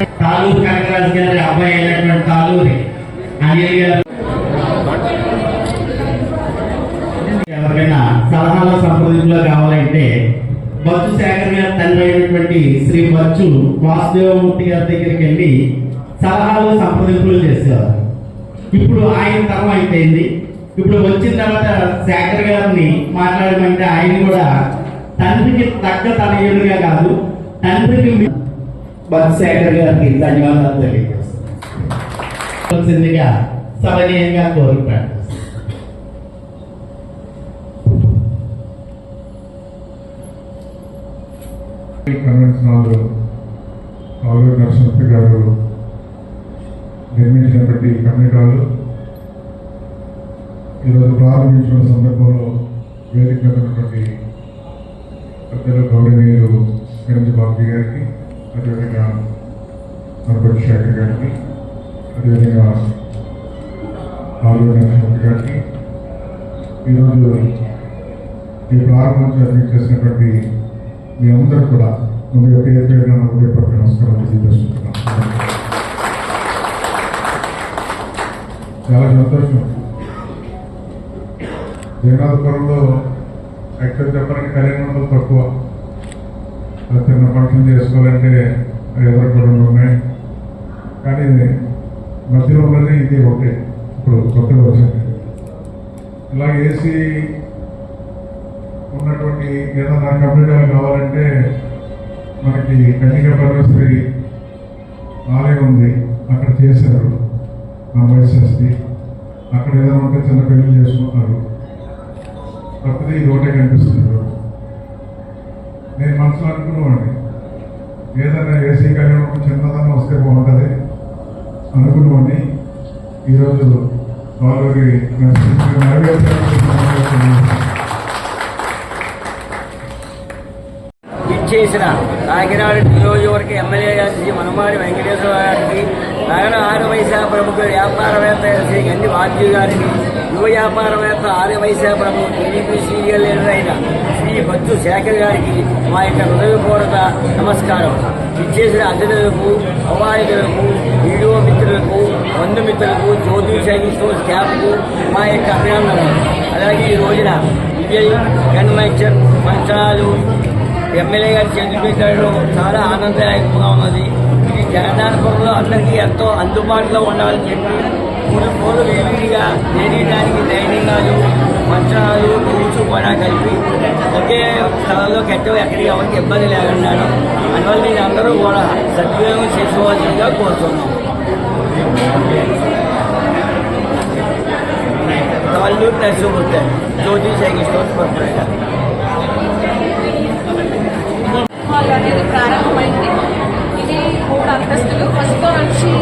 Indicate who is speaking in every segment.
Speaker 1: తాలూరు కనకరాజు గారి అబ్బాయి అయినటువంటి తాలూరి అనిల్ ఎవరికైనా సలహాల సంప్రదింపులో కావాలంటే బచ్చు శేఖర్ గారి తండ్రి అయినటువంటి శ్రీ బచ్చు వాసుదేవమూర్తి గారి దగ్గరికి వెళ్ళి సలహాలు సంప్రదింపులు చేసేవారు. ఇప్పుడు ఆయన తరం అయిపోయింది. ఇప్పుడు వచ్చిన తర్వాత శేఖర్ గారిని మాట్లాడమంటే ఆయన కూడా తండ్రికి తగ్గ తనయుడుగా కాదు తండ్రికి మీ- బచ్చు గారికి ధన్యవాదాలు తెలియజేస్తుందిగా సమనీయంగా కోరుతాడు
Speaker 2: కన్వెన్షన్ హాల్ ఆలూరు నరసింహ గారు నిర్మించినటువంటి కమ్యూనిటీ హాల్ ఈరోజు ప్రారంభించిన సందర్భంలో వేదిక ఉన్నటువంటి పెద్దలు గౌరవనీయులు గణేష్ బాబు గారికి అదేవిధంగా సర్పంచ్ శేఖర్ గారికి అదేవిధంగా ఆలూరు నరసింహ గారికి ఈరోజు ఈ ప్రారంభోత్సవం చేసినటువంటి మీ అందరూ కూడా ముందుగా పేరు పేరున హృదయపూర్వక నమస్కారం తెలియజేస్తున్నాను చాలా సంతోషం. జగన్నాథపురంలో యాక్చువల్ చెప్పడానికి కళ్యాణ మండలం తక్కువ. చిన్న ఫంక్షన్ చేసుకోవాలంటే ఎదురుకోవడం ఉన్నాయి కానీ మధ్యలో ఉన్నది ఇది ఒకటే. ఇప్పుడు కొత్తగా వచ్చింది. ఇలా ఏసీ ఉన్నటువంటి ఏదైనా కంప్యూటర్ కావాలంటే మనకి కన్నిక పరమేశ్వరి ఆలయం ఉంది. అక్కడ చేశారు మా వయసు అక్కడ ఏదైనా ఉంటే చిన్న పెళ్ళి చేసుకుంటున్నారు కాకపోతే ఇది ఒకటే కనిపిస్తున్నారు నేను మనసులో అనుకున్నామండి ఏదైనా ఏసీ కళ్యాణం చిన్నదన్నా వస్తే బాగుంటుంది అనుకున్నామని ఈరోజు వాళ్ళకి
Speaker 3: ఇచ్చేసిన కాకినాడ నియోజకవర్గ ఎమ్మెల్యే గారి శ్రీ మనమాడి వెంకటేశ్వర గారికి నగర ఆర్యవైశ్య ప్రముఖ వ్యాపారవేత్త శ్రీ గండి వాద్యు గారికి యువ వ్యాపారవేత్త ఆర్యవైశ్య ప్రముఖ టీడీపీ సీనియర్ లీడర్ అయిన శ్రీ బచ్చు శేఖర్ గారికి మా యొక్క హృదయపూర్వక నమస్కారం. ఇచ్చేసిన అతిథులకు అవాయితులకు వీడియో మిత్రులకు బంధుమిత్రులకు జ్యోతి శైలి స్టోర్స్ క్యాబ్కు మా యొక్క అభినందనలు. అలాగే ఈ రోజున విజయ్ కన్వెన్షన్ మంచాలు ఎమ్మెల్యే గారి చేతులు చాలా ఆనందదాయకంగా ఉన్నది. ఇది జగన్నాథపురంలో అందరికీ ఎంతో అందుబాటులో ఉండాలని చెప్పి మూడు మూడు విడివిడిగా తెలియడానికి ధైర్యంగాలు మంచాలు కూర్చు కూడా కలిపి ఒకే స్థలంలో కట్టే ఎక్కడికి ఎవరికి ఇబ్బంది లేకున్నాను అందువల్ల నేను అందరూ కూడా సద్వినియోగం చేసుకోవాల్సిందిగా కోరుతున్నాం. తల్లు Narasimhamurthy Jyothi cycle stores corporator
Speaker 4: అనేది ప్రారంభమైంది. మూడు అంతస్తులు ఫస్ట్ ఫ్లోర్ వచ్చి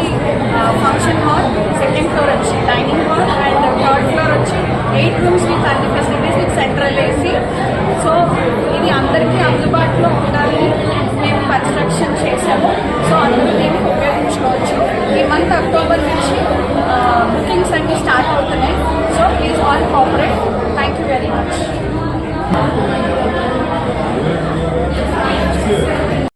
Speaker 4: ఫంక్షన్ హాల్ సెకండ్ ఫ్లోర్ వచ్చి dining hall and third floor వచ్చి ఎయిట్ రూమ్స్ విత్ అన్ని facilities with central AC so ఇది అందరికీ అందుబాటులో ఉండాలి. మేము కన్స్ట్రక్షన్